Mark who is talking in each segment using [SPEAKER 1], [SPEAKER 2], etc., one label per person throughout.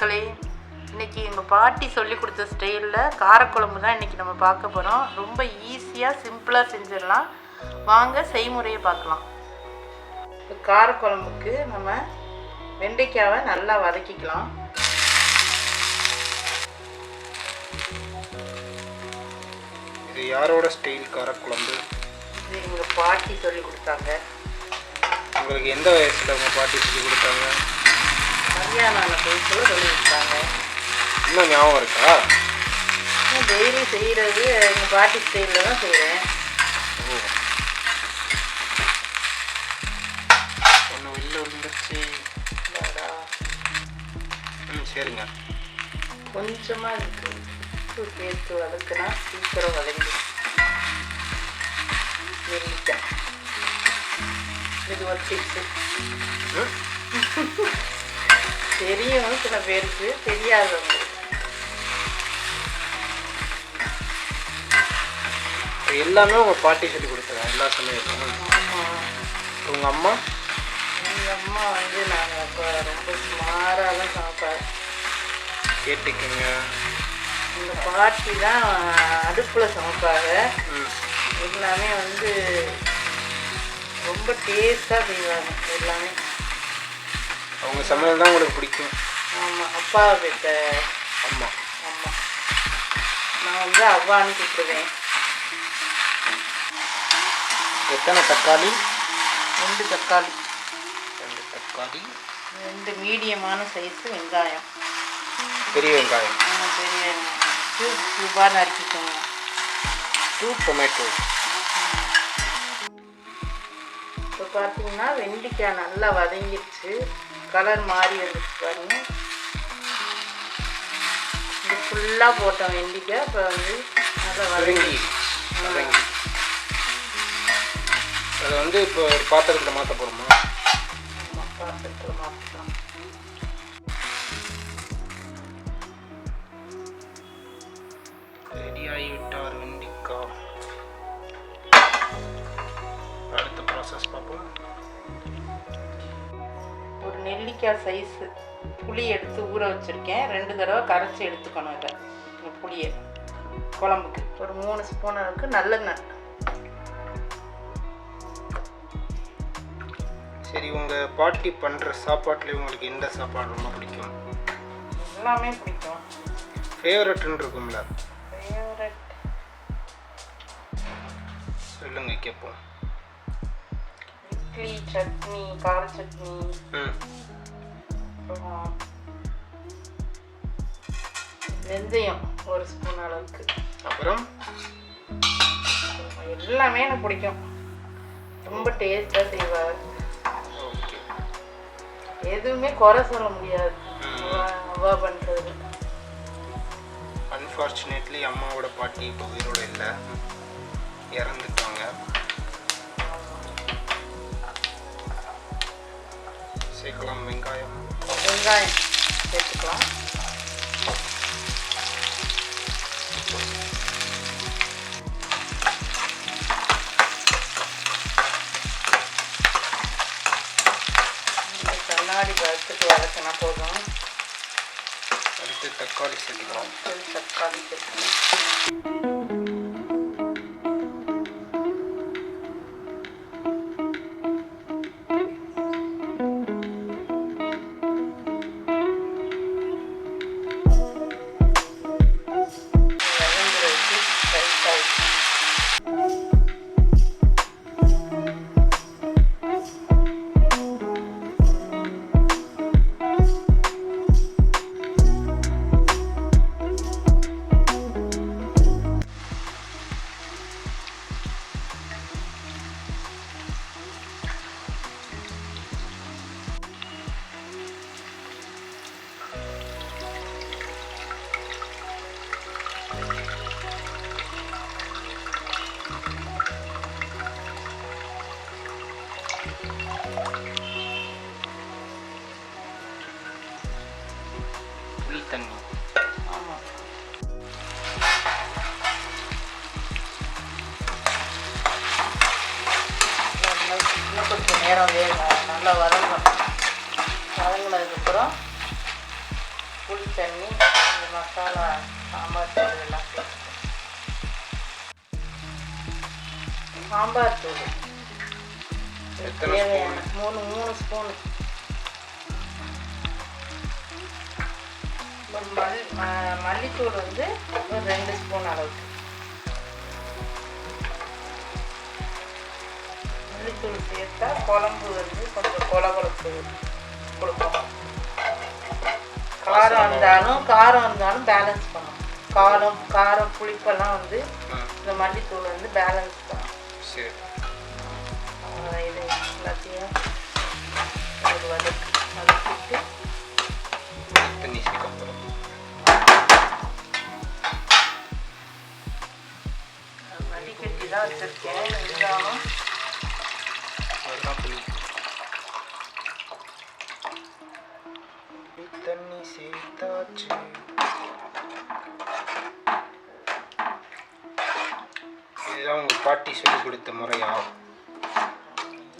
[SPEAKER 1] மக்களே இன்னைக்கு எங்கள் பாட்டி சொல்லி கொடுத்த ஸ்டைலில் காரக்குழம்பு தான் இன்னைக்கு நம்ம பார்க்க போகிறோம் ரொம்ப ஈஸியாக சிம்பிளாக செஞ்சிடலாம். வாங்க செய்முறையை பார்க்கலாம். காரக்குழம்புக்கு நம்ம வெண்டைக்காவை நல்லா வதக்கிக்கலாம்.
[SPEAKER 2] இது யாரோட ஸ்டைல் காரக்குழம்பு?
[SPEAKER 1] இது எங்கள் பாட்டி சொல்லி கொடுத்தாங்க.
[SPEAKER 2] உங்களுக்கு எந்த வயசில் உங்கள் பாட்டி சொல்லி கொடுத்தாங்க?
[SPEAKER 1] கல்யாணம் ஆன புதுசில் சொல்லி கொடுத்தாங்க
[SPEAKER 2] இன்னும் ஞாபகம் இருக்கா?
[SPEAKER 1] டெய்லி செய்கிறது எங்கள் பாட்டி ஸ்டைலில் தான் செய்கிறேன்
[SPEAKER 2] ஒன்று வெளில விழுந்துருச்சு ம் சரிங்க.
[SPEAKER 1] கொஞ்சமாக இருக்கு. உப்பு சேர்த்து வதக்குனா சீக்கிரம் வதங்கி. நெல்லிக்காய் இது ஒரு டிப்ஸு தெரியும் சில பேருக்கு தெரியாதவங்களுக்கு
[SPEAKER 2] இப்போ எல்லாமே உங்கள் பாட்டி சொல்லி கொடுத்தாங்க எல்லா சமையலும் உங்கள் அம்மா?
[SPEAKER 1] எங்கள் அம்மா வந்து நாங்கள் அப்போ ரொம்ப சுமாராக தான் சமைப்பாங்க
[SPEAKER 2] கேட்டுக்கங்க.
[SPEAKER 1] எங்கள் பாட்டி தான் அடுப்பில் சமைப்பாங்க.
[SPEAKER 2] ம்.
[SPEAKER 1] எல்லாமே வந்து ரொம்ப டேஸ்ட்டாக செய்வாங்க எல்லாமே.
[SPEAKER 2] அவங்க சமையல் தான் உங்களுக்கு பிடிக்கும்.
[SPEAKER 1] ஆமாம் அப்பா கிட்ட
[SPEAKER 2] அம்மா
[SPEAKER 1] ஆமாம் நான் வந்து அவ்வான்னு கூப்பிடுவேன்.
[SPEAKER 2] எத்தனை தக்காளி?
[SPEAKER 1] ரெண்டு தக்காளி.
[SPEAKER 2] ரெண்டு தக்காளி.
[SPEAKER 1] ரெண்டு மீடியமான சைஸு வெங்காயம்.
[SPEAKER 2] பெரிய வெங்காயம்.
[SPEAKER 1] பெரிய க்யூப் க்யூபாக நறுக்கிக்கோங்க.
[SPEAKER 2] டூ டொமேட்டோ
[SPEAKER 1] பார்த்தீங்கன்னா வெண்டைக்காய் நல்லா வதங்கிடுச்சு. கலர் மாறி வந்துச்சு பாருங்க. இது ஃபுல்லாக போட்டோம் வெண்டைக்காய் இப்போ வந்து நல்லா வதங்கி
[SPEAKER 2] அதை வந்து இப்போ ஒரு பாத்திரத்தில் மாற்ற போகிறோமா
[SPEAKER 1] பாத்திரத்தில் மாற்றலாம்
[SPEAKER 2] ரெடி ஆகிவிட்டார் வெண்டிக்கா
[SPEAKER 1] நெல்லிக்காய் சைஸு புளி எடுத்து ஊற வச்சுருக்கேன். ரெண்டு தடவை கரைச்சி எடுத்துக்கணும் இதை. இந்த புளியை. குழம்புக்கு. ஒரு மூணு ஸ்பூன் அளவுக்கு நல்லெண்ணெய்.
[SPEAKER 2] சரி உங்கள் பாட்டி பண்ணுற சாப்பாட்டில் உங்களுக்கு எந்த சாப்பாடு ரொம்ப பிடிக்கும்?
[SPEAKER 1] எல்லாமே பிடிக்கும்.
[SPEAKER 2] ஃபேவரட்னு இருக்கும்ல?
[SPEAKER 1] ஃபேவரட்
[SPEAKER 2] சொல்லுங்க கேட்போம்
[SPEAKER 1] இட்லி சட்னி கார சட்னி.
[SPEAKER 2] ம்.
[SPEAKER 1] அப்புறம் வெந்தயம் ஒரு ஸ்பூன் அளவுக்கு.
[SPEAKER 2] அப்புறம்?
[SPEAKER 1] எல்லாமே எனக்கு பிடிக்கும். ரொம்ப டேஸ்ட்டாக செய்வாங்க
[SPEAKER 2] ஓகே
[SPEAKER 1] எதுவுமே குறை சொல்ல முடியாது. அவ பண்ணுறது
[SPEAKER 2] அன்ஃபார்ச்சுனேட்லி அம்மாவோட பாட்டி இப்போ உயிரோட இல்லை. இறந்துட்டாங்க.
[SPEAKER 1] இந்த கண்ணாடி பழத்துக்கு வதக்கினா போதும்
[SPEAKER 2] அடுத்து தக்காளி சேர்த்துக்கலாம்
[SPEAKER 1] அடுத்து தக்காளி சேர்க்கணும் வதங்குறதுக்கு நேரம் வேகும் நல்லா வதங்கணும். வதங்கினதுக்கப்புறம் புளி தண்ணி இந்த மசாலா சாம்பார் தூள் எல்லாம் சேர்த்து சாம்பார் தூள். மூணு மூணு ஸ்பூன் மல் ம- மல்லித்தூள் வந்து ஒரு ரெண்டு ஸ்பூன் அளவுக்கு. மல்லித்தூள் சேர்த்தா குழம்பு வந்து கொஞ்சம் கொல கொலப்பு கொடுக்கும் காரம் இருந்தாலும் காரம் இருந்தாலும் பேலன்ஸ் பண்ணும் காரம் காரம் புளிப்பெல்லாம் வந்து இந்த மல்லித்தூள் வந்து பேலன்ஸ் பண்ணும்
[SPEAKER 2] சரி. தண்ணி சேர்த்தாச்சு இதுதான் உங்கள் பாட்டி சொல்லி கொடுத்த முறையா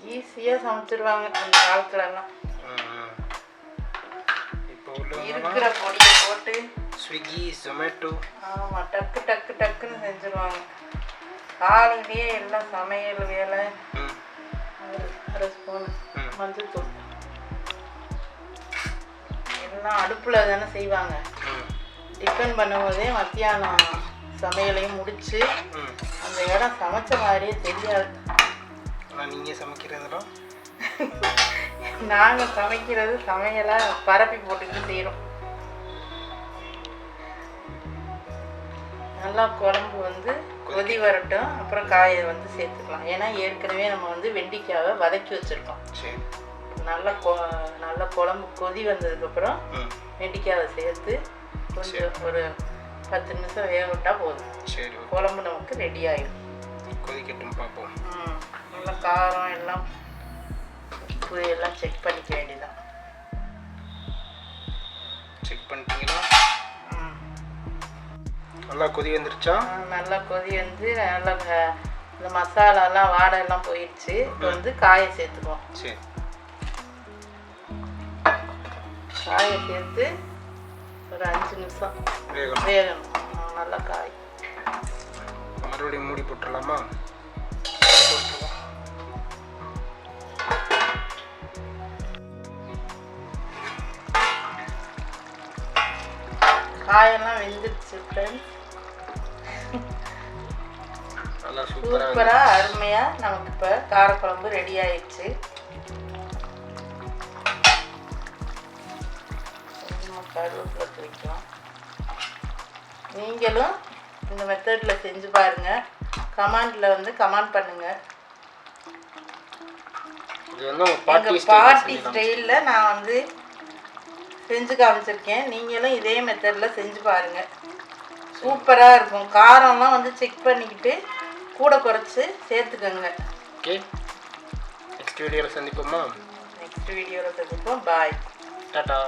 [SPEAKER 1] ஈஸியாக சமைச்சிருவாங்க அந்த காலத்துலலாம்.
[SPEAKER 2] இப்போ
[SPEAKER 1] இருக்கிற பொடியை போட்டு
[SPEAKER 2] ஸ்விக்கி ஜொமேட்டோ
[SPEAKER 1] ஆமாம் டக்கு டக்கு டக்குன்னு செஞ்சுருவாங்க. காலையிலேயே எல்லாம் சமையல் வேலை
[SPEAKER 2] ம்.
[SPEAKER 1] மஞ்சள் தூள். எல்லாம் அடுப்பில் தானே செய்வாங்க. டிஃபன் பண்ணும்போதே மத்தியானம் சமையலையும் முடிச்சு
[SPEAKER 2] ம்
[SPEAKER 1] அந்த இடம் சமைச்ச மாதிரியே தெரியாது.
[SPEAKER 2] ஆனால் நீங்கள் சமைக்கிறதெல்லாம்
[SPEAKER 1] நாங்கள் சமைக்கிறது சமையலை பரப்பி போட்டுக்கிட்டு செய்கிறோம் நல்லா குழம்பு வந்து கொதி வரட்டும் அப்புறம் காயை வந்து சேர்த்துக்கலாம். ஏன்னா ஏற்கனவே நம்ம வந்து வெண்டிக்காவை வதக்கி வச்சுருக்கோம்.
[SPEAKER 2] சரி.
[SPEAKER 1] நல்லா கொ நல்லா குழம்பு கொதி வந்ததுக்கப்புறம்
[SPEAKER 2] ம்
[SPEAKER 1] வெண்டிக்காவை சேர்த்து கொஞ்சம் ஒரு பத்து நிமிஷம் வேக விட்டால் போதும்.
[SPEAKER 2] சரி.
[SPEAKER 1] குழம்பு நமக்கு ரெடி ஆயிடும்.
[SPEAKER 2] கொதிக்கட்டும் பார்ப்போம்.
[SPEAKER 1] நல்லா காரம் எல்லாம் உப்பு எல்லாம் செக் பண்ணிக்க வேண்டியதான்
[SPEAKER 2] செக் பண்ணிட்டீங்களா? நல்லா கொதி வந்துருச்சா?
[SPEAKER 1] நல்லா கொதி வந்து நல்லா இந்த மசாலாலாம் வாடை எல்லாம் போயிடுச்சு இப்போ வந்து காயை சேர்த்துக்குவோம்.
[SPEAKER 2] சரி.
[SPEAKER 1] காயை சேர்த்து ஒரு அஞ்சு நிமிஷம்.
[SPEAKER 2] வேகணும்.
[SPEAKER 1] நல்லா காய்.
[SPEAKER 2] மறுபடியும் மூடி போட்டுடலாமா?
[SPEAKER 1] காயெல்லாம் வெந்துடுச்சு ஃப்ரெண்ட்ஸ்
[SPEAKER 2] சூப்பராக
[SPEAKER 1] அருமையாக நமக்கு இப்போ காரக்குழம்பு ரெடி ஆயிடுச்சு. கருவேப்பிலை தூக்கலாம் நீங்களும் இந்த மெத்தடில் செஞ்சு பாருங்கள் கமாண்டில் வந்து கமெண்ட் பண்ணுங்கள் எங்கள் பாட்டி ஸ்டைலில் நான் வந்து செஞ்சு காமிச்சிருக்கேன். நீங்களும் இதே மெத்தடில் செஞ்சு பாருங்கள் சூப்பராக இருக்கும். காரம்லாம் வந்து செக் பண்ணிக்கிட்டு கூட குறைச்சி சேர்த்துக்கோங்க.
[SPEAKER 2] ஓகே நெக்ஸ்ட் வீடியோவில் சந்திப்போமா?
[SPEAKER 1] நெக்ஸ்ட் வீடியோவில் சந்திப்போம். பாய்
[SPEAKER 2] டாட்டா